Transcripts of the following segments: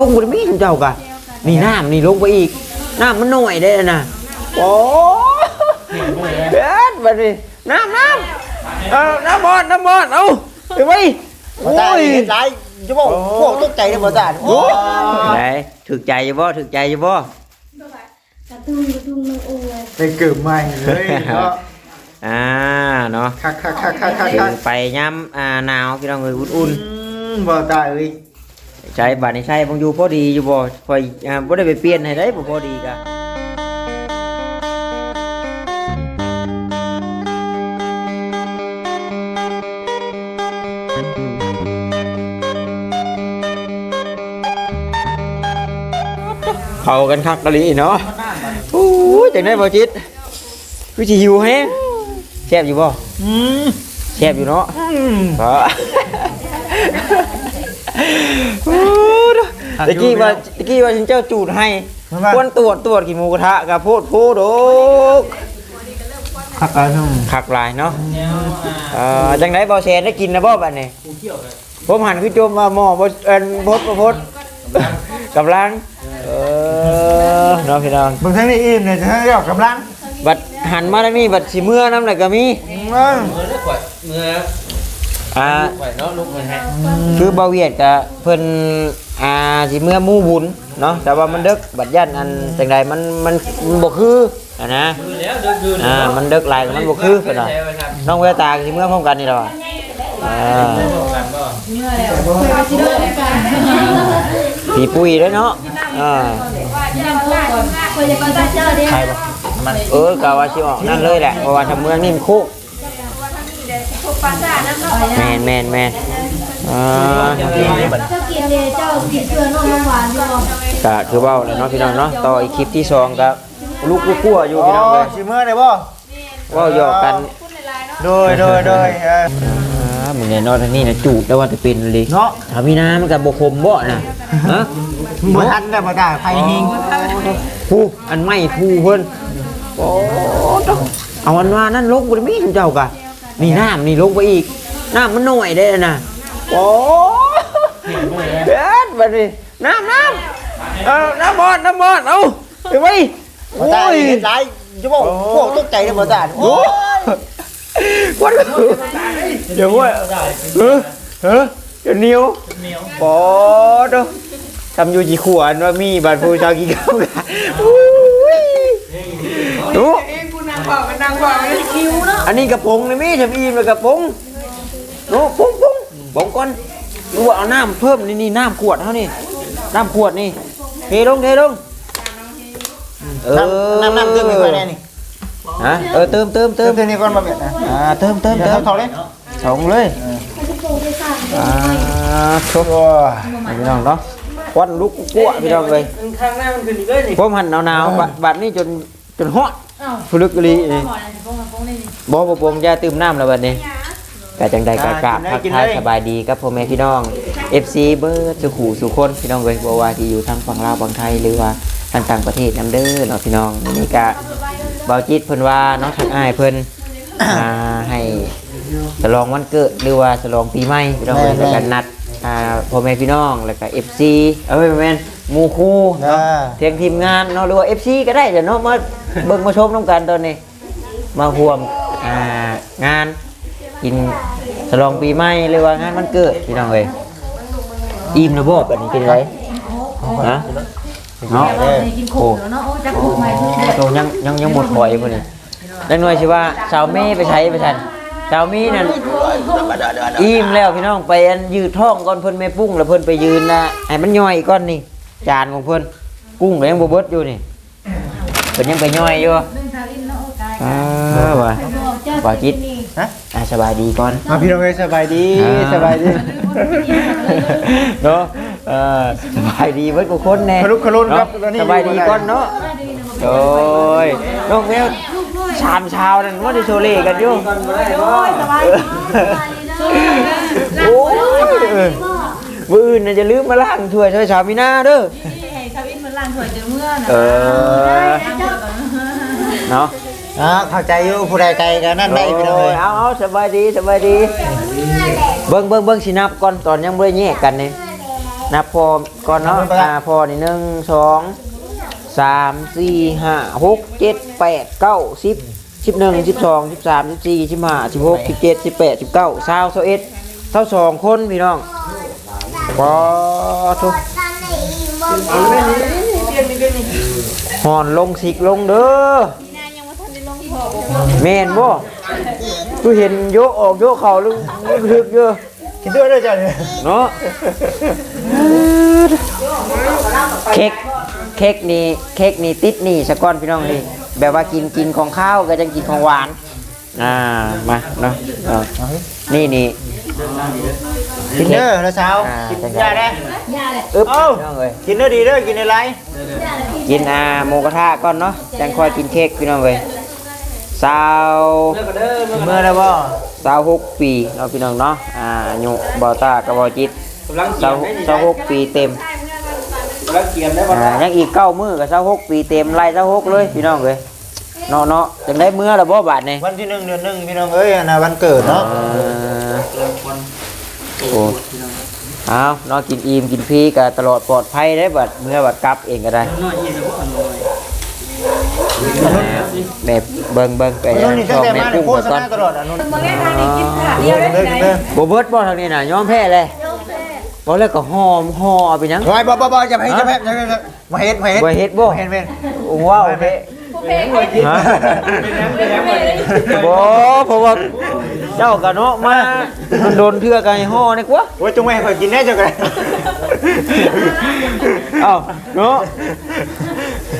ลงบนมีทุกเจ้ากะนี่น้ำนี่ลงไปอีก น้ำมันหน่อยได้นะโอ้เด็ดบัดนี้น้ำน้ำเอาน้ำบอดน้ำบอดเอาไปไว้บ่ตาเฮ็ดหลายจะบอกพวกตกใจเด้อบ่ตาโอ้ยไหนถึกใจอยู่บ่ถึกใจอยู่บ่กระตุ้งกระตุ้งมืออ้วนไปเกิดใหม่เลยเนาะอ่าเนาะคักคักคักคักคักถึคังกไปย้ำอ่าหนาวพี่น้องเอ้ยอุ่นอืมบ่ตาเอ้ยๆใช้บัตรนี้ใช้บางอยู่พอดีอยู่บ่คอยอ่าบ่ได้ไปเปลี่ยนให้ได้บ่พอดีกะเข้ากันคักกะลีเนาะโอ้ยจังได้บ่จิตคือสิหิวแฮงแซ่บอยู่บ่อืมแซ่บอยู่เนาะอืมเพราะ ตะกี้ว่าตะกี้ว่าฉันเจ้าจูดให้ควรตรวจตรวจกี่หมูกระทะกับพูดพูดโอ้คักกันอืมขักหลายเนาะเอ่อจังไดบ่แซนได้กินนะบ่บัดนี้ผมหันคือจมมาหม้อบ่เอิ้นพดบ่พดกำลังเออเนาะพี่น้องเบิ่งทางนี้อิ่มเนี่ยจะให้ออกกำลังบัดหันมาทางนี้บัดสิเมื่อน้ำน่ะก็มีอืมอ่าคือเบาเวียดกับเพิ่นอ่าสิเมื่อหมู่บุญเนาะแต่ว่ามันดึกบัดยันอันจังใดมันมันมันบ่คืออะนะอ่ามันดึกหลายก็มันบ่คือเพิ่นน่ะน้องเวตาก็สิเมื่อพร้อมกันนี่ล่ะว่ะอ่าพี่ปุ้ยเด้อเนาะอ่าคนจะมาเจอเด้ใครบ่มันเออกะว่าสิออกนั่นเลยแหละเพราะว่าถ้าเมืองนี่มันคุก แม่นแม่นแม่นอ่าเจ้ากินเด้เจ้ากินเพื่อนน้องหวานอยู่ก็คือเว่าแหละเนาะพี่น้องเนาะต่ออีกคลิปที่สองครับลูกกลัวๆอยู่พี่น้องเลยสิเมื่อได้บ่เว่าหยอกกันโดยโดยโดยเอออ่ามันเนี่ยเนอนทางนี้นะจูดแล้วว่าจะเป็นเลยเนาะถ้ามีน้ำมันกับบคมบ่นะฮะบ่ทันได้บ่ตาไผหิงผู้อันไม่ผู้เพิ่นโอ้ต้องเอาอันว่านั่นลงบนมีทุกเจ้ากะ นี่น้ำนี่ลงไปอีก น้ำมันหน่อยได้นะโอ้เด็ดบัดนี้น้ำน้ำเอาน้ำบอดน้ำบอดเอาไปไว้บ่ตาเฮ็ดหลายจะบอกพวกตกใจเด้อบ่ตาโอ้โอ้ยวัดเดี๋ยวว่าเออเออเดี๋ยวเหนียวปอดทำอยู่จีขวานว่ามีบัตรผู้ชาวกี่ข้าวกันอุ้ยดูเองกูนาง บอกมันนางบอกมันคิวเนาะอันนี้กระป๋องนี่มีทำอีมเลยกระป๋องดูปุ้งปุ้งป๋องก่อนดูว่าเอาน้ำเพิ่มนี่นี่น้ำขวดเท่านี่น้ำขวดนี่เทลงเทลงเออน้ำน้ำเติมอีกค่อยแน่นี่ฮะเออเติมเติมเติมเติมนี้ก่อนบ่แม่นนะอ่าเติมเติมเติมเท่าเลยสองเลยจะปลูกได้สามอ่าครบพี่น้องเนาะควันลุกกั้วพี่น้องเลยข้างหน้ามันขึ้นอีกเลยนี่ผมหันหนาวๆบัดบัดนี้จนจนฮอ ดฟุลึกกะลีนี่บ่บ่ปงยาตื่มน้ำแล้วบัดนี้กะจังใดกะกราบทักทายสบายดีกับพ่อแม่พี่น้อง FC เบิร์ดสุขูสุคนพี่น้องเอ้ยบ่ว่าที่อยู่ทางฝั่งลาวฝั่งไทยหรือว่าทางต่างประเทศนํเด้อเนาะพี่น้องนี่กะเบาจิตเพิ่นว่าเนาะทางอ้ายเพิ่นอ่าให้ฉลองวันเกิดหรือว่าฉลองปีใหม่พี่น้องเอ้ยแล้วกันนัดอ่าพ่อแม่พี่น้องแล้วก็ FC เอ้ยแม่น หมู่คู่เนาะอ่า เทียงทีมงานเนาะหรือว่า FC ก็ได้จ้ะเนาะมาเบิ่งมาชมน้ำกันตอนนี้ มาห่วมอ่างานกินฉลองปีใหม่หรือว่างานวันเกิดพี่น้องเอ้ยอิ่มนะบ่แบบนี้เป็นไรนะเนาะกินโคกแล้วเนาะจะปลูกใหม่โตยังยังยังหมดถอยพุ่นนี่ดังหน่อยสิว่าสาวเม่ไปใช้ไปทันสาวมีนั่นอิ่มแล้วพี่น้องไปอันยืดท้องก่อนเพิ่นแม่ปุ้งแล้วเพิ่นไปยืนนะให้มันย่อยก่อนนี่ จานของเพิ่นกุ้งก็ยังบ่เบิดอยู่นี่เพิ่นยังไปย่อยอยู่อ่าว่ะว่าจิตฮะอ่าสบายดีก่อน มาพี่น้องเอ้ยสบายดีสบายดีเนาะเออสบายดีเบิดกูคนแน่ขลุกขลุนครับเนาะตอนนี้สบายดีก่อนเนาะโอ้ยน้องแมวชามเช้านั่นว่าได้โชว์เล่กันอยู่ โอ้ยสบายดีโอ้ยเออ มื้ออื่นน่ะจะลืมมาล้างถ้วยช่วยสามีหน้าเด้อชาวินมันล้างถ้วยจนเมื่อนะเออเนาะอ่าเข้าใจอยู่ผู้ใดไกลกันนั่นได้พี่น้องเอ้ยเอาเอาสบายดีสบายดี เบิ้งเบิ้งเบิ้งสินับก่อนตอนยังไม่ได้แยกกันนี่นับพอก่อนเนาะอ่าพอนี่หนึ่งสองสามสี่ห้าหกเจ็ดแปดเก้าสิบสิบหนึ่งสิบสองสิบสามสิบสี่สิบห้าสิบหกสิบเจ็ดสิบแปดสิบเก้าสาวสิบเอ็ดเท่าสองคนพี่น้อง ปอทุกหอนลงสิกลงเด้อแม่นบ่กูเห็นโยกออกโยกเข่าลึกลึกเยอะกินด้วยด้วยจ้ะเนาะเค้กเค้กนี่เค้กนี่ติดนี่สะก้อนพี่น้องนี่แบบว่ากินกินของข้าวก็จะกินของหวาน อ่ามาเนาะนี่นี่ กินเด้อแล้วเช้ากินยาได้อึ๊บเอ้าพี่น้องเอ้ยกินเด้อดีเด้อกินอะไรกินอ่าหมูกระทะก่อนเนาะจังค่อยกินเค้กพี่น้องเอ้ยสาวเมื่อแล้วบ่สาวหกปีเนาะพี่น้องเนาะอ่าอายุบ่าวตากับบ่าวจิตสาวสาวหกปีเต็มแล้วเกียมได้บ่อ่ายังอีกเก้ามือกับเช้าหกปีเต็มไล่เช้าหกเลยพี่น้องเลย เนาะเนาะจังได้มือละบ่บาทนี่วันที่หนึ่งเดือนหนึ่งพี่น้องเอ้ยอันน่ะวันเกิดเนาะเออโอ้เอาเนาะกินอิ่มกินพีก็ตลอดปลอดภัยได้บัดเมื่อบัดกลับเองก็ได้แบบเบิ่งเบิ่งไปน้องนี่ตั้งแต่มาเนี่ยกุ้งโฆไปษก่อนณาตลอดอะนุ่นมึงแม่ทางนี้กินขาเดียวได้เด้อไหนเด้อบ่เบิดบ่ทางนี้น่ะยอมแพ้เลยบ่แล้วก็หอมห่อไปหยังไว้บ่บ่บ่จะไปจะไปจะไปมาเฮ็ดมาเฮ็ดบ่เฮ็ดบ่เฮ็ดเฮ็ดว้าวเด้ ฮะบ่เพราะว่าเจ้ากันเนาะมาโดนเทื่อกันให้ห่อนี่กว่าโอ้ยจงไม่ให้ข่อยกินแน่จังกันเอ้าเนาะ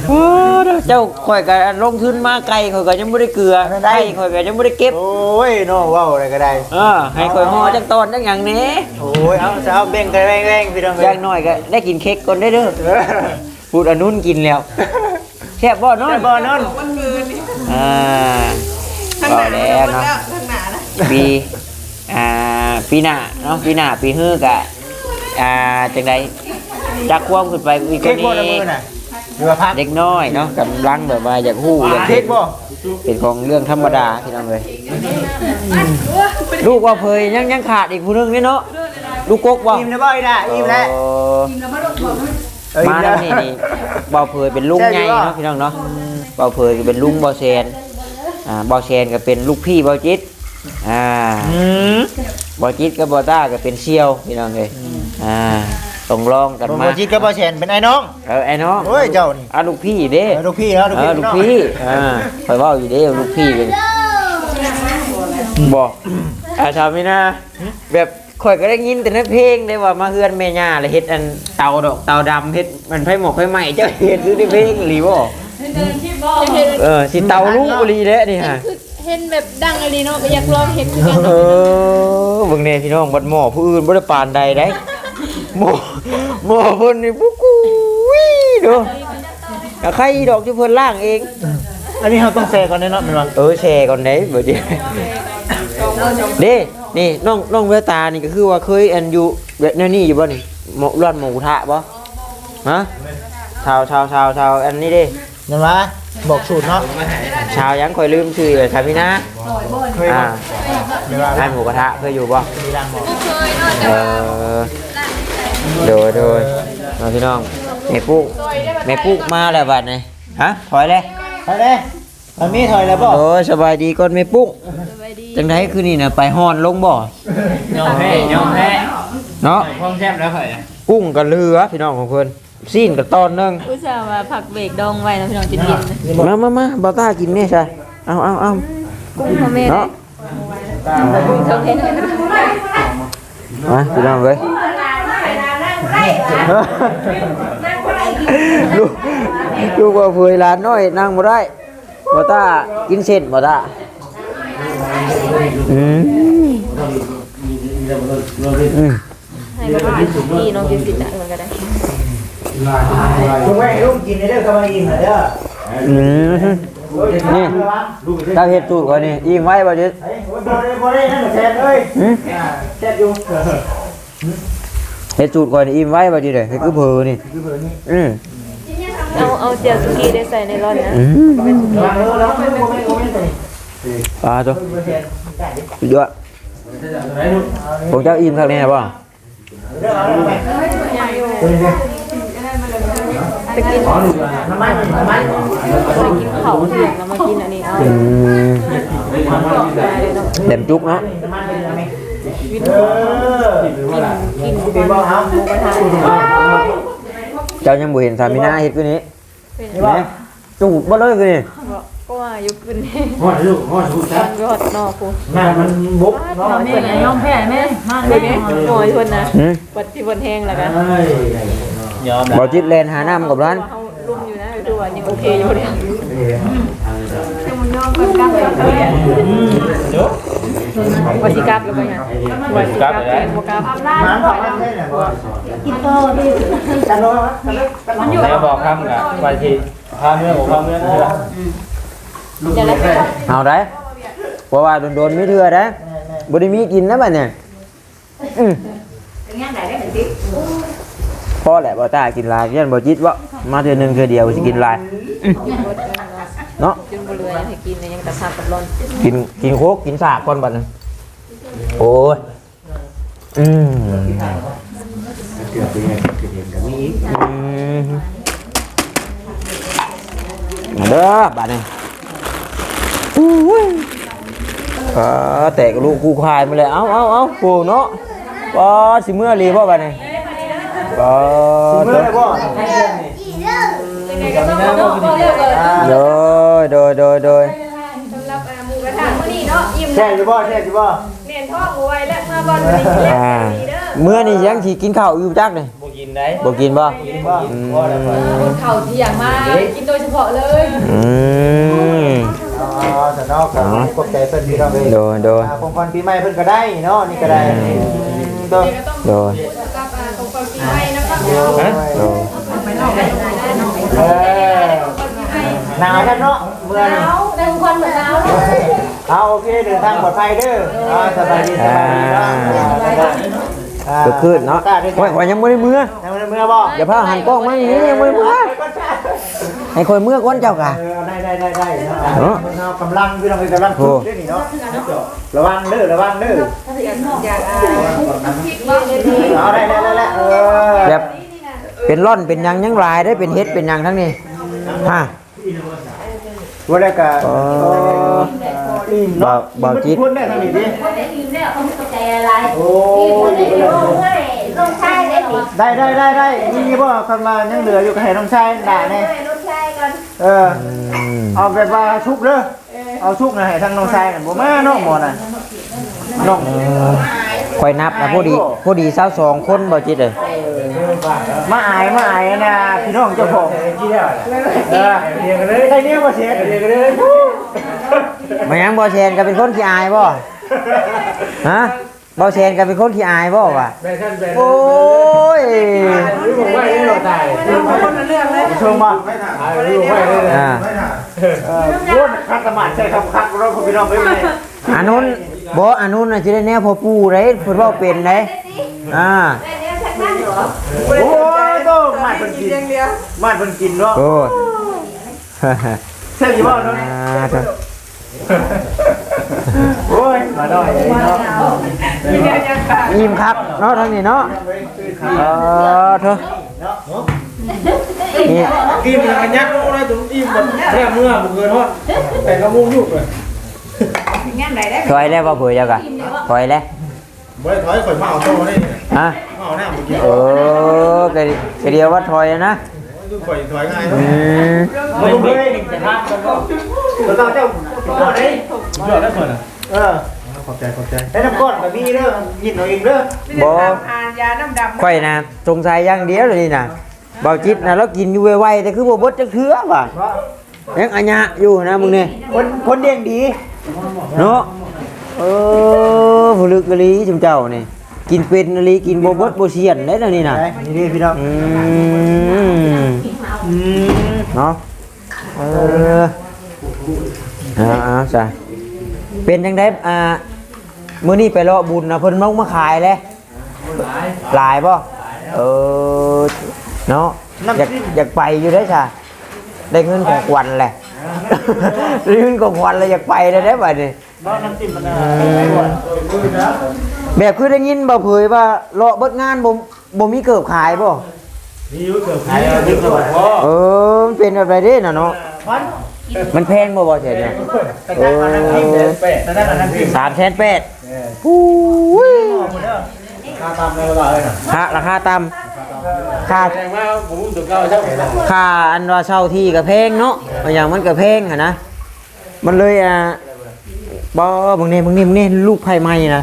โอ้เด้อเจ้าข่อยก็ลงทุนมาไกลข่อยก็ยังบ่ได้เกลือไก่ข่อยก็ยังบ่ได้เก็บโอ้ยน้องว้าวอะไรก็ได้เออให้ข่อยห่อจักตอนจักหยังแหน่โอ้ยเอาจะเอาแบ่งกันแบ่งๆพี่น้องอเอ้ย่างน้อยก็ได้กินเค้กก่อนได้เด้อพูดอันนู้นกินแล้ว แซ่บบ่เนาะได้บ่นอนอ่าก็แล้วเนาะทางหนานะปีอ่าปีหน้าเนาะปีหน้าปีฮื้อกะอ่าจังใดจักความขึ้นไปอีกคเค้กนบ่ละนี้มือน่ะหรือว่าพักเด็กน้อยเนาะกำลังแบบว่าอยากฮู้อยากเค้เห็กนบ่เป็นของเรื่องธรรมดาพี่น้องเลยลูกว่าเพยยังยังขาดอีกผู้หนึงนี่เนาะลูกกกบ่อิ่มแล้วบ่อีด่าอิ่มแล้วเออ เออมาอิ่แล้วมนี่นี่เบาเพยเป็นลุงใช่ใหญ่อยู่เนาะว่ะพี่น้องเนาะเบาเพยก็เป็นลุงเบาแซนอ่าเบาแซนก็เป็นลูกพี่เบาจิตอ่าอืมบอจิตกับบอต้าก็เป็นเชี่ยวพี่น้องเลยอ่าต้องลองกันบ่มาจิตกับบ่แชนเป็นไอ้น้อง เออไอ้น้องโอ้ยเจ้านี่อะลูกพี่เด้เออลูกพี่แล้วลูกเอพี่อลูกพี่อ่าคอยเว่าอยู่เด้ลูกพี่เป็นบอกอ่าชาวมินาแบบ ข่อยก็ได้ยินแต่ในเพลงได้ว่ามาเฮือนแม่ย่าเลยเฮ็ดอันเตาดอกเตาดำเฮ็ดมันไผหมกไผไหม้เจ้าเฮ็ดอยู่ในเพลงหรือบ่เออสิเตาลูกอีหลีเด้นี่ฮะเห็นแบบดังอะไรเนาะก็อยากลองเห็นคือกันเออเบิ่งแน่พี่น้องบัดหมอผู้อื่นบ่ได้ปานใดได้หมอหมอเพิ่นนี่ปุ๊กกูวิดูก็ใครดอกที่เพิ่นล่างเอง อันนี้เราต้องแซก่อนแน่เนาะแม่นบ่เออแชร์ก่อนได้เบิดดิเด้ นี่น้องน้องเวตานี่ก็คือว่าเคยอันอยู่แบบแนวนี้อยู่บ่นี่หมกร้านหมูกระทะบ่ฮะชาวชาวชาวชาวอันนี้เด้นั่นว่าบอกสูตรเนาะชาวยังค่อยลืมชื่อเลยครับพี่นะเคยอ่าบ่เดี๋ยวว่าร้านหมูกระทะเคยอยู่บ่มีดังบอกเออโดยโดยน้องพี่น้องแม่ปุ๊กแม่ปุ๊กมาแล้วบัดนี้ฮะถอยเลยไปเด้ มันมีถอยแล้วบ่โอ้ยสบายดีก่อนแม่ปุ๊กจังไดคือนี่น่ะไปฮอนลงบ่ยอมแพ้ยอมแพ้เนาะพร้อมแซ่บแล้วข่อยกุ้งกับเรือพี่น้องของเพิ่นซีนกับตอนหนึงผู้ชายมาผักเบรกดองไว้นะพี่น้องจินกินมามามาบ่าวต้ากินแม่ใช่เอาเอาเอากุ้งพ่อแม่เนาะกุ้งเท่าเห็นมาพี่น้องเว้ยลูกลูกว่าเผยหลานน้อยนั่งบ่ได้ บ่าวต้ากินเส้นบ่าวต้าอืมอืมให้มากินสุกี้น้องกินสิจ้ะมันก็ได้จุงไว้ให้ลูกกินได้เด้อเข้ามาอิ่มหน่อยเด้ออืมนี่เจ้าเฮ็ดตูดก่อนนี่อิ่มไว้บ่จิเฮ้ยโอ้ยบ่ได้บ่ได้นั่นแซ่บเอ้ยหืมอ่าแซ่บอยู่เฮ็ดตูดก่อนนี่อิ่มไว้บ่จิเด้อเฮ็ดคือเผลอนี่คือเพิ่นนี่อืม เอาเอาเจียวสุกี้ได้ใส่ในร้อนนะอืมระวังเด้อระวังเด้อบ่แม่นบ่แม่นตัวนี้ปลาตัวเพิ่นแซ่บได้ดิสุดยอดผมเจ้าอิ่มครั้งนี้บ่เไปกินน้ำมันน้ำมันไปกินเขาเที่ยงแล้วมากินอันนี้เอาอืมได้เลยเนาะเต็มจุกเนาะน้ำมันเป็นยังไงวิทเอย์อกิน เป็นบ่ครับหมูกระทะเจ้ายังบ่เห็นสามีนาเฮ็ดคือนี้เป็นนี่บ่แหมจูดบ่เลยคือนี่ก็ว่าอยู่ขึ้นนี่ฮอดลูกฮอดลูกตอนยอดนอกกูแม่มันบุกเนาะแม่ยอมแพ้แม่มากเลยเนี่ยหอยคนนะหืมปัดที่บนแห้งแล้วกันเอ้ยยอมบ่จิตแลนหาน้ำกับร้านเขาลุ่มอยู่นะดูว่ายังโอเคอยู่เลยวัชิกับแล้วก็ไงวัชิกับ แกงบกับน้ำของมันได้เนี่ยบ่กินโตดิกันเนาะมันอยู่แล้วบอกคำกับว่าที่พาเมื่อผมพาเมื่อเออจะได้เอาได้เพราะว่าโดนๆมีเทื่อได้บ่ได้มีกินนะบัดเนี่ยอืมพอแหละบ่ตากินลายยันบ่จิตว่ามาเทื่อหนึงเทื่อเดียวสิกินลายเนาะ เรือให้กินยังแต่ภาพกับร้อนกินกินโคกกินสากก่อนบัดนึงโอ้ยอืมเกือบเป็นไงเกือบเห็นกับมีอีกอืมมาเด้อบัดนี้อุ้ยอ่าแตกลูกกูคายมาเลยเอาเอาเอาโหเนาะป้าสิเมื่อรีบ่บัดนี้ป้าเมื่อไหร่บ่โดยโดยโดยโดยแช่อยู่บ่แช่อยู่บ่อ่าเมื่อนี่ยังสิกินข้าวอยู่จักนี่บ่กินได้บ่กินบ่กินบ่กินบ่ได้ไปเขาที่อย่างมากินโดยเฉพาะเลยอืมอ๋อแต่นอกกับกบใจเพิ่นพี่น้องเอ้ยโดยโดยอ่าคงพันปีใหม่เพิ่นก็ได้เนาะนี่ก็ได้ตัวโดยฮะโดยเออหนาวกันเนาะเมื่อนี้ได้ทุกคนเหมือนเราเอาโอเคเดินทางปลอดภัยเด้ออ่าสบายดีสบายดีเนาะอ่าก็ขึ้นเนาะกล้ด้วยโอ้ยว่ายังบ่ได้เมื่อยังไม่ได้เมื่อบ่อย่าพาหันกล้องมาอย่างนี้ยังบ่ได้เมื่อให้คอยเมื่อก่อนเจ้ากะเออได้ได้ได้ได้เนาะเนาะเนาะกำลังพี่น้องกำลังฝึกด้วยนี่เนาะระวังเด้อระวังเด้ออยากอายเอาได้ได้ได้ได้เออแบบ เป็นร่อนเป็นหยังยังลายได้เป็นเฮ็ดเป็นหยังทั้งนี้ฮะ ว่าได้กะอ๋ออิ่มบ่าเนาะบ่าวจิ๊ดพูดได้ทางนี้ดิได้ยินแล้วเขาไม่เข้าใจอะไรโอ้กินยโตได้ลงชายได้ดิได้ได้ได้ได้นี่บ่คนมายังเหลืออยู่กับให้น้องชายด่าแน่ลงชายก่อนเออ อืมเอาแบบว่าชุบเด้อเอาชุบนะให้ทางน้องชายน่ะบ่มาเนาะหมอน่ะน้องคอยนับนะพอดีพอดี22คนบ่จิตเอ้ย มาอายมาอายนะพี่น้องเจ้าของเออเรียกกันเลยใครเนี่ยบ่เสียเรียกกันเลยมายังบ่แซนก็เป็นคนขี้อายบ่ฮะบ่แซนก็เป็นคนขี้อายบ่วะแม่ท่านเป็นโอ้ยรู้บอกว่าให้เราตายชมมาตายรู้ว่าให้เลยอ่าเออรุ่นคัดสมาธิใช่ครับคัดเราพี่น้องไปเลยอันนู้นบ่อันนู้นน่ะสิได้แนวพ่อปู่เด้เพิ่นเว้าเป็นเด้อ่า ได้เนี้ยสักนั่นเหรอโอ้ยต้องมาดเพิ่นกินมาดเพิ่นกินเนาะโอ้ยใช่ยี่บ่เนาะอ่าเถอะโอ้ยมาหน่อยเนาะยิ้มครับเนาะทางนี้เนาะเออเถอะนี่กินมันยักษ์โอ้ยถึงอิ่มหมดแค่เมื่อบุกเกินทอดแต่ก็มุ่งยุกเลยถอยแล้วบ่เผื่อจักอะถอยแล้ว บ่ได้ถอยข่อยมาเอาโตนี่ฮะมาเอาหน้าเมื่อกี้เออก็ดีก็เดียวว่าถอยนะดูข่อยถอยง่ายอืมไม่เคยจะทำกันก็ตัวเจ้าเจ้าก้อนนี้ยอดแล้วคนอะเออขอบใจขอบใจแล้วน้ำก้อนแบบนี้เด้อยินเอาเองเด้อบ่ค่อยนะสงสัยอย่างเดียวเลยนี่นะเบาจิตนะแล้วกินอยู่ไวๆแต่คือบ่เบดจักเทื่อว่ะยังอัญญะอยู่นะมึงนี่คนคนเลี้ยงดีเนาะ เออผู้ลึกกะลีจุมเจ้านี่กินเป็นอลีกินบ่เบดบ่เสียนได้แล้วนี่น่ะไหนนี่พี่น้องอืมอืมเนาะเออเอาเอาซะเป็นจังไดอ่ามื้อนี้ไปเลาะบุญนะเพิ่นมามาขายเลยหลายบ่เออเนาะอยากอยากไปอยู่ได้อจ้ะได้เงินของขวัญแหละได้เงินของขวัญแล้วอยากไปได้ได้อบัดนี้ บ่น้ำจิ้มมันน่ะแบบคือได้ยินบ่เผยว่าเลาะเบิดงานบ่บ่มีเกิบขายบ่นี่อยู่เกือบขายแล้วนี่เกือบพอเออมันเป็นแบบไรเด้น่ะเนาะวันมันแพงบ่บ่เสียเนี่ยกระด้างกับน้ำจิ้มเด้อแต่ได้กับน้ำจิ้มสามแสนแปดค่าตามในเวลาเลยนะค่าราคาต่ำค่าแพงมากผมตัวเก้าเช่าไหร่ค่าอันว่าเช่าที่ก็แพงเนาะบางอย่างมันก็แพงอะนะมันเลยอะ บ่บางเนี่ยบางเนี่ยบางเนี่ยลูกไผ่ไหม้นะ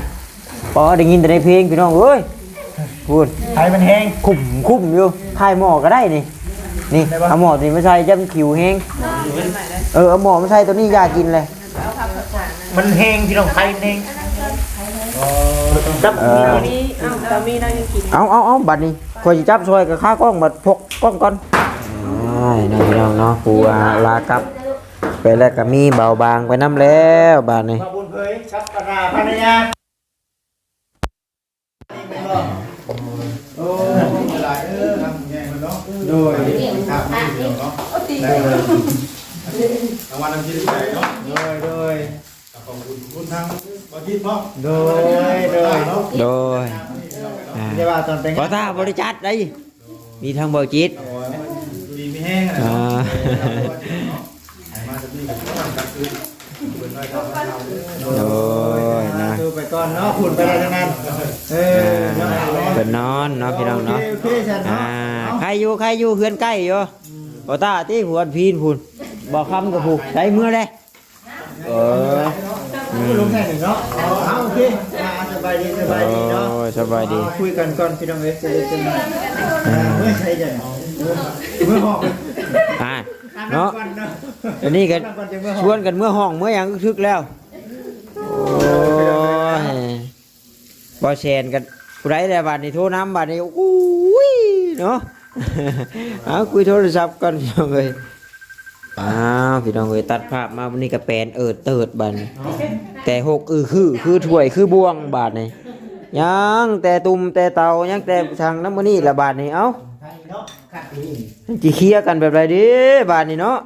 บ่ได้ยินแต่ในเพลงพี่น้องเอ้ยพูดไทยมันแห้งคุ้มคุ้มอยู่ไผ่หม้อก็ได้นี่นี่เอาหม้อนี่มาใส่จะมันขิวแห้งเออเอาหม้อมาใส่ตัวนี้อยากกินเลย มันแห้งพี่น้องไทยแห้งจับมีตัวนี้นี่อ้าวสามีนั่งยังกินเอาเอาเอาบัดนี้คอยสิจับซอยกับข้ากล้องบัดพกกล้องก่อนใช่น้องพี่น้องเนาะครูอาลากลับ ไปแล้วก็มีเบาบางไปน้ำแล้วบาดนี้าบุญเผยชักระดาภรรยาโอ้หลายเออทำแย่มันเนาะโดยครับเนาะได้เลยรางวัลนำจิ้มใหญ่เนาะโดยโดยขอบคุณคุณทางบอดี้พ่อโดยโดยโดยเดี๋ยวว่าตอนแต่งขอตาบริจัดได้มีทางบอร์จิตดีไม่แห้งอะ โดยนะดูไปก่อนเนาะขุนไปอะไรทั้งนั้นเอออ่าเป็นนอนเนาะพี่น้องเนาะโอเคฉันอ่าเนาะใครอยู่ใครอยู่เฮือนใกล้อยู่ขอตาที่หัวพีนพูนบอกคำกับผูกใช้มือเลยเออลงแข่งหนึ่งเนาะเอาโอเคอ่าสบายดีสบายดีเนาะโอ้ยสบายดีคุยกันก่อนพี่น้องเอฟจะได้เป็นเมื่อใช่จะเมื่อหอกอ่า เนาะก่อนเนาะอันนี้กันชอกวนกันเมื่อห้องเมื่อหยังก็ทึกแล้วโอ้ยบอแชนกันผู้ใดแต่บาดนี้โทรน้ำบาดนี้อุ้ยเนาะเอาคุยโทรศัพท์กันพี่น้องเลยอ้าวพี่น้องเลยตัดภาพมาวันนี้ก็แปนเอิดเติดบาดนี้แต่หกอือคือคือถ้วยคือบ่วงบาดนี้ยังแต่ตุ่มแต่เตายังแต่ทางน้ำมันนี่ละบาดนี้เอ้า เนาะขัดนี่จีเคลียร์กันแบบไรเดิบาดนี้เนาะ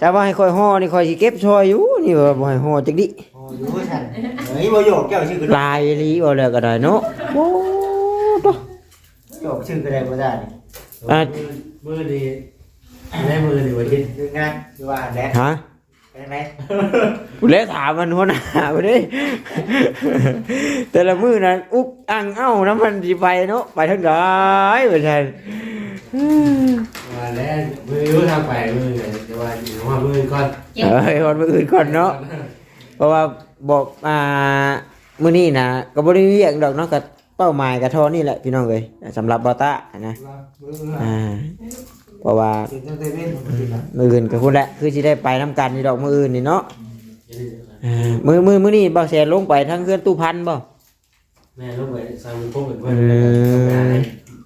จะว่าให้คอยห่อนี่คอยสิเก็บซอยอยู่นี่ว่าบ่ให้ห่อจักดิโอ้ยรู้ฉันเฮ้ยประโยคเจ้าชื่อกันลายลีบ่แล้วก็ได้เนาะโอ้ตโยกชื่อกันได้บ่ได้อะมือดีได้มือดีวันที่คืองานคือว่าแดดฮะ เป็นไงกูเลยถามมันหัวหน้าบ่ได้แต่ละมื้อนั้นอุกอังเอ้าน้ำมันสิไปเนาะไปทางใดบ่ใช่มาแล้วมือรู้ทางไปมือเลยจะว่าอยู่ว่ามือก่อนเอ้ยวันมื้ออื่นก่อนเนาะเพราะว่าบอกอ่ามื้อนี้นะก็บ่ได้มีเวียกดอกเนาะก็เป้าหมายก็เท่านี้แหละพี่น้องเอ้ยสำหรับบอต้านะอ่า เพราะว่าถึงจะได้เล่นมื้ออื่นก็พุ่นแหละคือสิได้ไปนํกันนี่ดอกมื้ออื่นนี่เนาะอ่ามื้อมื้อมื้อนี้บ่แซนลงไปทางเฮือนตู้พันบ่แม่ลูกไปสร้างพวกเป็นเพื่อน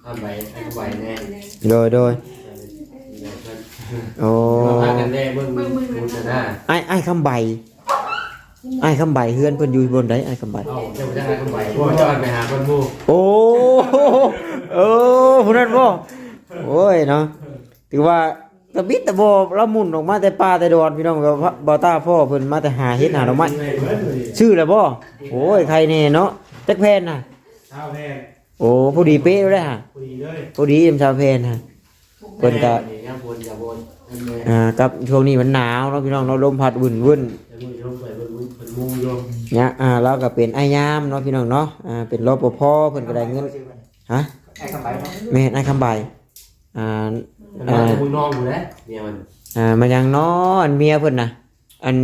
ทำไปทำไปแน่โดยโดยโอ้พากันได้เบิ่งมูลหน้าไอ้ไอ้คำใบไอ้คำใบเฮือนเพิ่นอยู่บนใดไอ้คำใบเอาเจ้าจะทำไปพวกเจ้าไปหาคนมู่โอ้เออผู้นั้นบ่โอ้ยเนาะ ถือว่าตะบิดตะโบละมุนออกมาแต่ป่าแต่ดอนพี่น้องกับบ่าวต้าพ่อเพิ่นมาแต่หาเฮ็ดหาดอกไม้ชื่อแล้วบ่โอ้ยใครแน่เนาะจักแพนน่ะชาวแพงโอ้ผู้ดีเป๊ะเลยฮะคุยเลยผู้ดีจำชาวแพนฮะเพิ่นก็ย่าบนอย่าบนอ่ากับช่วงนี้มันหนาวเนาะพี่น้องเนาะลมพัดวุ่นวุ่นจะมือลงไปบนบนมูโยมเนี่ยอ่าเราก็เป็นไอ้ยามเนาะพี่น้องเนาะอ่าเป็นรปภเพิ่นก็ได้เงินฮะไอ้คำไปเนาะแม่นไอ้คำใบอ่า อ่ามึงนองอยู่แล้วเนี่ยมันอ่ามันยังนอนเมียเพิ่นนะอัน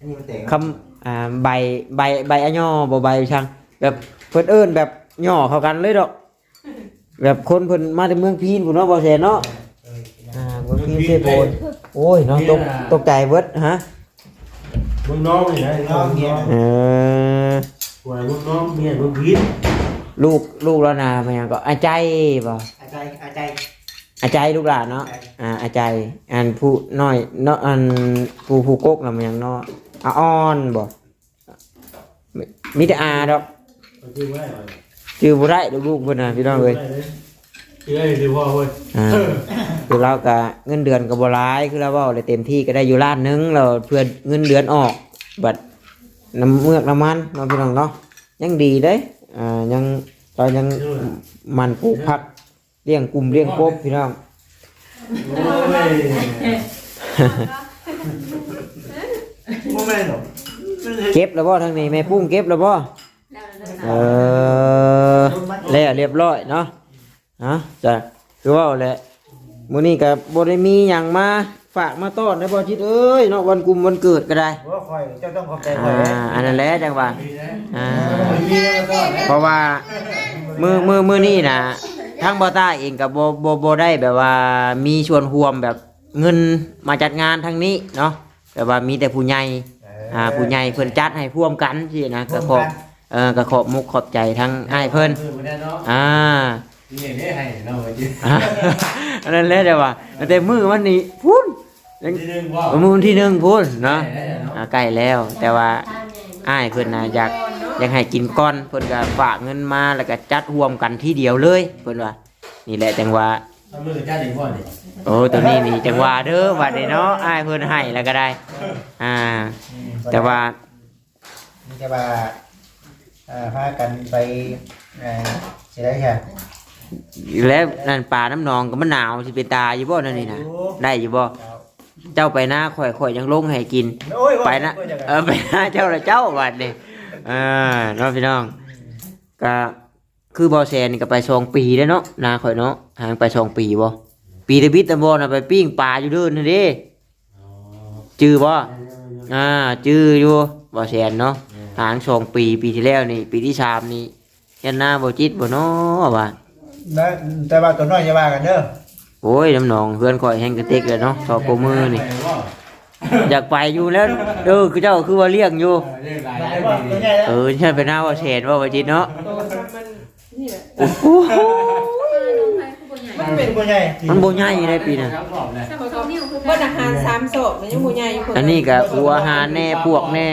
อันนี้มันแต่งคำอ่าใบใบใบอะย่อบ่ใบช่างแบบเพิ่นเอิ้นแบบย่อเข้ากันเลยดอก แบบคนเพิ่นมาจากเมืองพีนพุ่นเนาะบ่แซ่นเนาะอ่าเมืองพีนเซโปนโอ้ยเนาะตกตกใจเบิดฮะมึงน้องนี่นะน้องเมียเออหัวมึงน้องเมียมึงพีนลูกลูกแล้วนะมันยังก็อาใจบ่อาใจอาใจ อาใจลูกหลานเนาะ อ่า อาใจอันผู้น้อยเนาะอันผู้ผู้กกน่ะมันยังเนาะอาอ่อนบ่มิมีแต่อาดอกชื่อว่าอะไรชื่อบ่ได้ลูกๆเพิ่นน่ะพี่น้องเอ้ยชื่ออะไรชื่อพ่อเว้ยอ่าคือเราก็เงินเดือนก็บ่หลายคือเราเว้าได้เต็มที่ก็ได้อยู่ล้านหนึงแล้วเพื่อเงินเดือนออก บัดน้ำเมือกน้ำมันเนาะพี่น้องเนาะยังดีเด้อ่ายังเรายังมันปลูกผักเลี้ยงกลุ่มเลี้ยงกบพี่น้องโอ้ยโมเมนต์หรอเก็บแล้วบ่ทางนี้แม่ปุ้งเก็บแล้วบ่เออแล้วเรียบร้อยเนาะฮะจ้ะคือว่าแหละมื้อนี้ก็บ่ได้มีหยังมาฝากมาต้อนได้บ่จิตเอ้ยเนาะวันกลุ่มวันเกิดก็ได้ว่าคอยเจ้าต้องขอบใจคออ่ายอันนั้นแหละจังว่าอ่ามีแล้วก็เพราะว่ามือมือมือนี่นะ ทั้งบอต้าเองกับโบโบโบได้แบบว่ามีชวนห่วมแบบเงินมาจัดงานทั้งนี้เนาะแต่ว่ามีแต่ผู้ใหญ่อ่าผู้ใหญ่เพิ่นจัดให้พ่วมกันสินะก็ขอบเออก็ขอบมุกขอบใจทั้งอ้ายเพิ่นคือมันได้เนาะอ่านี่ได้ให้เนาะจริงอ่าอันนั้นแหละแต่ว่าแต่มือมันนี่พุ่นยังที่นึงว่ามือวันที่หนึ่งพุ่นเนาะได้เนาะอ่าใกล้แล้วแต่ว่าอ้ายเพิ่นนะอยาก อยากให้กินก้อนเพิ่นก็ฝากเงินมาแล้วก็จัดรวมกันที่เดียวเลยเพิ่นว่า นี่แหละจังหวะทำมือจ้าดีพ่อดิโอ้ตัวนี้นี่จังหวะเด้อว่าเด้เนาะอ้ายเพิ่นให้แล้วก็ได้ อ่า แต่ว่านี่จะว่าอ่าพากันไปอ่าสิได้ค่ะแล้วนั่นป่าน้ำหนองก็มันหนาวสิเป็นตาอยู่บ่นั่นนี่นะได้อยู่บ่เจ้าไปหน้าข่อยข่อยยังลงให้กิน โอ้ยไปนะเออไปหน้าเจ้าละเจ้าบัดนี่ อ่าเนาะพี่น้องก็คือบอแซนนี่ก็ไปสองปีแล้วเนาะนาข่อยเนาะห่างไปสองปีบ่ปีตะบิดตะบอน่ะไปปิ้งปลาอยู่เด้อนั่นเด้จื้อบ่อ่าจื้ออยู่บอแซนเนาะห่างสองปีปีที่แล้วนี่ ปีที่สามนี่ยันหน้าบ่จิตบ่เนาะว่านะแต่ว่าตัวน้อยจะว่ากันเด้อโอ้ยน้ำหนองเพื่อนข่อยแห้งกระเต็กเลยเนาะสอบโปรมือนี่ อยากไปอยู่แล้วเออคือเจ้าคือว่าเลี้ยงอยู่ เรื่องรายได้ได้บ่ตัวใหญ่แล้วเออใช่ไปหน้าว่าเชนว่าไปจิตเนาะตัวมันนี่แหละโอ้โหมันเป็นตัวใหญ่มันโบใหญ่อยู่ในปีน่ะทั้งรอบเลยเบิ้ลอาหารสามศพมันยังบ่ใหญ่อยู่คนอันนี้ก็หัวอาหารแน่พวกแน่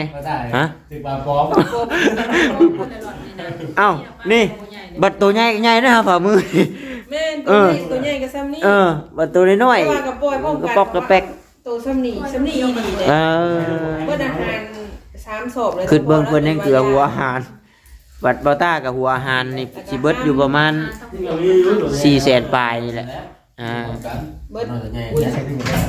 ฮะสิบบาทพร้อมเอ้านี่ บัดตัวใหญ่ก็ใหญ่นะครับฝ่ามือ แม่นตัวนี้ตัวใหญ่กับซ้ำนี่เออบัดตัวน้อยแต่ว่ากับปล่อยพร้อมๆกักระนปอกกระแปก ตัวซ้ำนี่ซ้ำนี่อีดีเลยเออเบิ้ลอาหารสามศพเลยคือเบิ่งเพิ่นยังเกลือหัวอาหาร บัดเบาต้ากับหัวอาหารนี่สิเบิดอยู่ประมาณ4แสนปลายนี่แหละอ่าเบิ้ลอุ้ย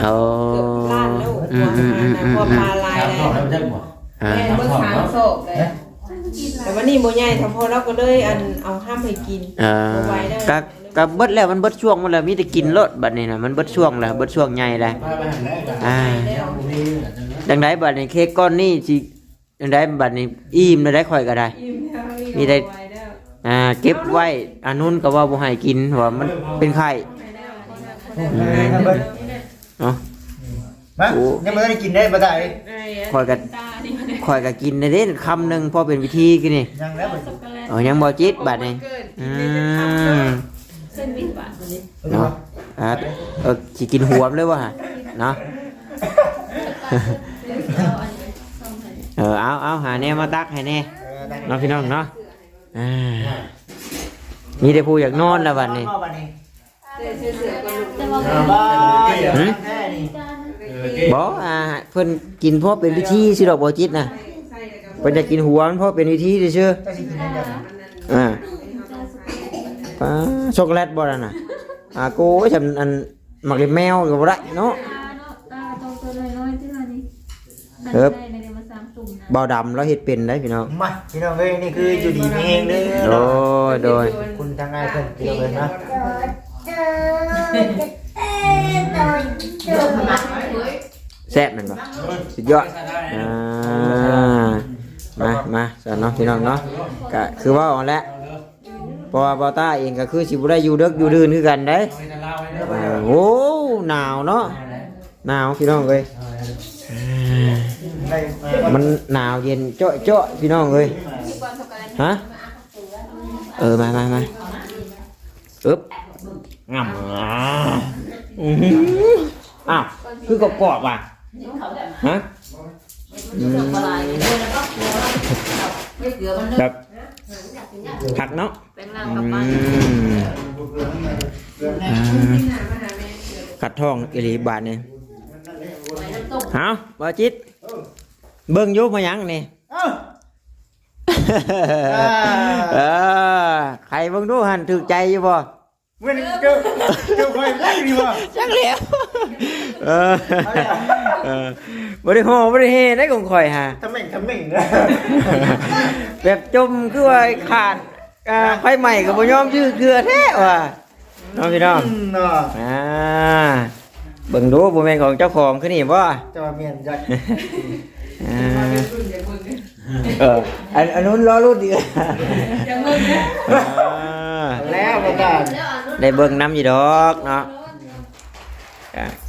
โอ้เกือบล้านแล้วอืหัวมอาอืมหารอืมนะอืพอมปลาลายสามแล้รอบวแล้วจังหวะอ่าแม่เบิ้ลสามศพเลยแต่วันนี้บ่ใหญ่ทำพอเราก็เลยอันเอาห้ามให้กินเออก็ก็ เบิดแล้วมันเบิดช่วงมันแล้วมีแต่กินรสบัดนี้นะมันเบิดช่วงแล้วเบิดช่วงใหญ่แล้วพาไปหันแล้วกันอ่ายังมีจังนะดังไดบัดนี้เค้กก้อนนี้สิดังไดบัดนี้อิ่มได้ค่อยก็ได้อิ่มแล้วมีได้ไว้แล้วอ่าเก็บไว้อันนู้นก็ว่าบ่ให้กินเพราะว่ามันเป็นไข้เนาะมายังไม่ได้กินได้บ่ได้ไอ้ค่อยก็ค่อยก็กินได้เด้คำหนึงพอเป็นวิธีกินนี่ยังแล้วบ่เออยังบ่จิตบัดนี้อืมเส้นบิดบาทนี้เนาะอ่าเออสิกินหัวมันเลยว่ะเนาะเออเอาเอาหาแน่มาตักให้แน่เนาะพี่น้องเนาะอ่ามีแต่ผู้อยากนอนแล้วบัดนี้แต่ว่าหืมเออเก่งบ่อ่าเพิ่นกินเพราะเป็นวิธีสิดอกบ่จิตนะเพิ่นจะกินหัวมันเพราะเป็นวิธีซื่อเจ้าสิกินได้จังๆอ่า ปลาช็อกโกแลตบ่นั่นน่ะอ่าโก้ยฉันอันหมักเล็บแมวก็บ่ได้เนาะตาเนาะตาตรงตัวน้อยๆที่ว่านี่เอิบในเดี๋ยวมาสามตุ่มนะบ่าวดำเราเฮ็ดเป็นได้พี่น้องมาพี่น้องเอ้ยนี่คืออยู่ดีมีเองเด้โดอ ยโดยคุณทางง่ายเพิ่นพี่น้องเอ้ยนะแซ่บแม่นบ่สุดยอดอ่ามามาสอนเนาะพี่น้องเนาะก็คือว่าเอาแหละ เพราะว่าบอต้าเองก็คือสิบ่ได้อยู่เด็กอยู่ดื่นคือกันเด้ไม่จะเล่าให้เออโอ้หนาวเนาะหนาวพี่น้องเอ้ยมันหนาวเย็นเจาะเจาะพี่น้องเอ้ยฮะเออมามามาอึ๊บงำอ่าอื้อหืออ้าวคือกรอบๆว่ะฮะอืมแบบ ผักเนาะเป็นรางอืกับปลามอ่าขัดทองอิริบาทนี่เอาบาจิต เบิ่งอยู่มาหยังนี่ เอ้าเออใครเบิ่งดูหันถูกใจอยู่บ่เมื่อนี้เจ้าเจ้าคอยรักดีบ่จังแล้วเออ เอ อบ่ได้โหบ่ได้เฮได้ของข่อยฮะทำเหม่งทำเหม่งนะแบบจมคือว่าขาดอ่าไฟใหม่ก็บ่ยอมชื่อเกลือแท้ว่ะน้องพี่น้องอืมเนาะอ่าเบิ่งดูบ่แม่นของเจ้าของคือนี่บ่เจะมาเมียนจักอ่าเอออันอันนู้นรอรุ่นดีกว่ายังเงินนะอ่าแล้วบ่ได้ได้เบิ่งน้ำอยู่ดอกเนาะก็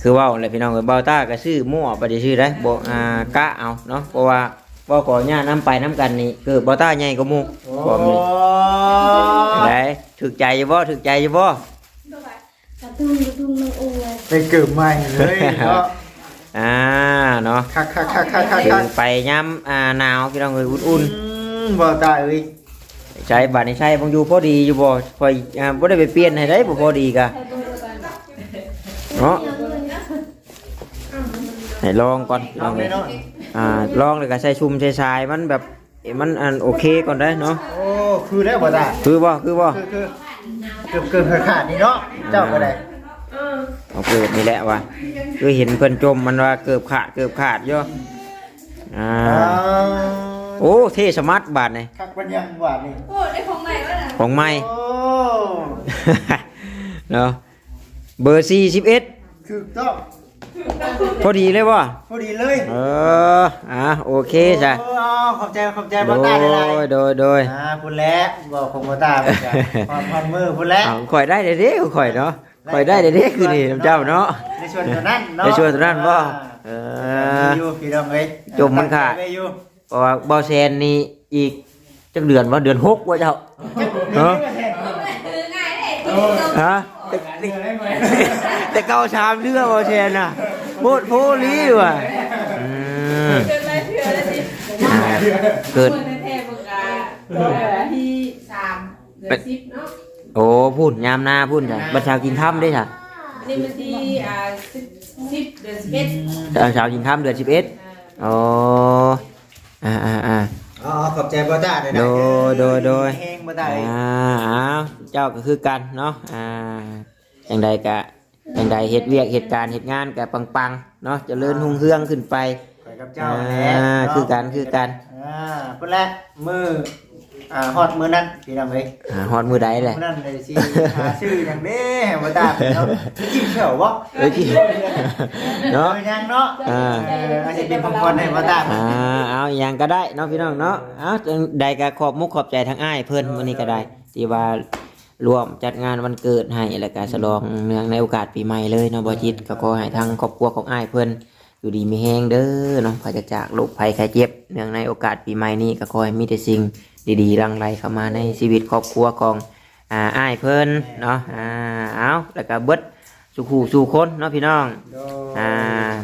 คือเว่าแหละพี่น้องเอ้ยเบาต้าก็ซื้อมั่วไปได้ซื้อได้บ่อ่ากะเอาเนาะเพราะว่าบ่ขอญาตน้ำไปน้ำกันนี่คือเบาต้าใหญ่กว่าหมู่โอ้พร้อมนี่ได้ถึกใจอยู่บ่ถึกใจอยู่บ่กระทุ่งกระทุ่งน้องอูเลยไปเกิดใหม่เลยเนาะอ่าเนาะคักคักคักคักคักถึคังกไปย้ำอ่าหนาวพี่น้องเอ้ยอุ่นมบ่ได้เอ้ยๆใช้บัดนี้ใช้บ่อยู่พอดีอยู่บ่ค่อยอ่าบ่ได้ไปเปลี่ยนให้ได้บ่พอดีกะ เนาะให้ลองก่อนพี่เอาน้องไปเอ้ยเนาะอ่าลองเลยก็ใส่ชุมใส่ชายมันแบบเอ้ยมันอันโอเคก่อนได้เนาะโอ้คือแล้วบ่ได้คือบ่คือบ่คือคือเกือบเกินขาดนี่เนาะเจ้าก็ได้เอาเกิดนี่แหละว่ะคือเห็นเพิ่นจมมันว่าเกือบขาดเกือบขาดอยู่อ่าอ่าโอ้เทสมาร์ทบาทนี่คักปัญญังหวานนี่โอ้ได้ของใหม่แล้วนะของใหม่โอ้เนาะ เบอร์41คือต้องพอดีเลยบ่พอดีเลย เออ อะโอเคจ้ะโอ้ขอบใจขอบใจโดบ่ตาได้หลายยโดยโดยอ่าพุ่นแล้วบอกของบ่ตาพุ่นจ้ะพรพรมือพุ่นแล้วเอาข่อยได้เด้เด้ข่อยเนาะข่อยได้เด้เด้คือนี่น้ำเจ้าเนาะในส่วนตัวนั้นเนาะในส่วนตัวนั้นบ่เออมีอยู่พี่น้องเอ้ยจมมันขาดไปอยู่เพราะว่าบ่แซนนี่อีกจักเดือนว่าเดือนหกว่าเจ้าเนาะคือ ง่เลยฮะแต่เกาชามเรือบ่แซนน่ะโพดโพลีว่ะอืมเกิดอะไรเถื่อแล้วสิอ่เกิดเมื่อแท้ๆเมื่อกาเดือนที่สามเดือนสิบเนาะโอ้พูดยามหน้าพูดจ้ะบัดเช้ากินค่ำได้จ้ะนนี้มันที่อ่าสิบสิบเดือนสิบเอ็ดเช้ากินค่ำเดือนสิบเอ็ดอ๋ออ่าอ่าอ่า อ๋อขอบใจบ่ตาได้โดยโดยโดยเฮงบ่ตาเอ้ยอ่าอ้าวเจ้าก็คือกันเนาะอ่าอย่างใดกะอย่างใดเฮ็ดเวียกเหตุการณ์เหตุงานกะปังๆเนาะเจริญหุ่งเฮืองขึ้นไปข่อยกับเจ้าอ่แหละาเนาะคือกันคือกันอ่าพุ่นแล้วมือ อ่าฮอดมือนั้นพี่น้องเอ้ยอ่าฮอดมือใดเลยมือนั้นเลยสิหาชื่อหยังเด้บ่ตาเนาะจิ้มเขียวบ่เอ้ยที่เนาะออยังเนาะอ่า เอออาจจะเป็นมงคลให้บ่ตาอ่าเอาอหย่างก็ได้เนาะพี่น้องเนาะเอาจังใดก็ขอบมุกขอบใจทั้งอ้ายเพิ่นวันนี้ก็ได้ที่ว่ารวมจัดงานวันเกิดให้และก็ฉลองเนื่องในโอกาสปีใหม่เลยเนาะบ่จิตก็ขอให้ทั้งครอบครัวของอ้ายเพิ่นอยู่ดีมีแฮงเด้อเนาะปราศจากโรคภัยไข้เจ็บเนื่องในโอกาสปีใหม่นี้ก็ขอให้มีแต่สิ่ง ดีๆหลั่งไหลเข้ามาในชีวิตครอบครัวของอ่าอ้ายเพิ่นเนาะอ่าเอาแล้วก็เบิดสุขูสู่คนเนาะพี่น้องโดอ่า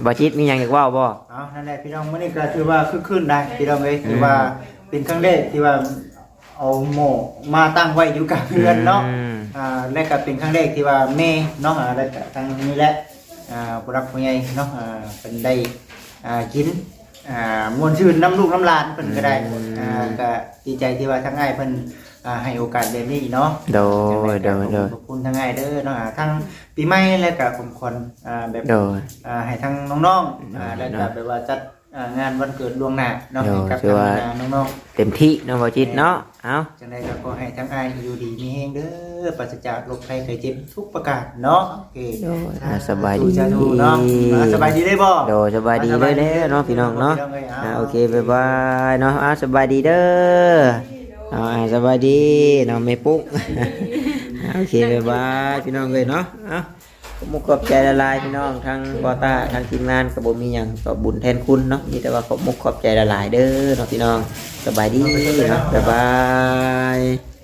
บ่จิตมีหยังอยากเว้าบ่เอานั่นแหละพี่น้องมื้อนี้ก็ถือว่าคึกคืนได้พี่น้องเอ้ยถือว่าเป็นครั้งแรกที่ว่าเอาหม้อมาตั้งไว้อยู่กับเพื่อนเนาะอืมอ่าและก็เป็นครั้งแรกที่ว่าแม่เนาะอ่าและก็ทางนี้แหละอ่าผู้รักผู้ใหญ่เนาะอ่าเป็นได้อ่ากิน อ่ามวลชื่นน้ำลูกน้ำหลานเพิ่นก็ได้อ่าก็ดีใจที่ว่าทั้งง่ายเพิ่นอ่าให้โอกาสแบบนี้เนาะ โดยโดยโดยขอบคุณทั้งง่ายเด้อเนาะอ่าทั้งปีใหม่และก็ผมคนอ่าแบบโดย อ่าให้ทั้งน้องๆอ่าและก็แบบว่าจัด อ่างานวันเกิดล่วงหน้าเนาะเดี๋ยวให้กับคือว่าทางน้องเต็มที่เนาะบ่จิตเนาะเอาๆจังไดก็ขอให้ทั้งอ้ายอยู่ดีมีแฮงเด้อปราศจากโรคภัยไข้เจ็บทุกประการเนาะโอเคโดยอ่าสบายดีสาธุเนาะอ่าสบายดีได้บ่โดยสบายดีเลยเด้อเนาะพี่น้องเนาะอ่าโอเคบ๊ายบายเนาะอ่าสบายดีเด้อเอาอ่าสบายดีเนาะแม่ปุ๊กอ่าโอเคบ๊ายบายพี่น้องเลยเนาะเอา ผมขอบใจละลายพี่น้องทั้งบอต้าทั้งทีมงานก็บ่มีอย่างก็บุญแทนคุณเนาะมีแต่ว่าขอบมุกขอบใจละลายเด้อเนาะพี่น้องสบายดีเนาะบ๊ายบาย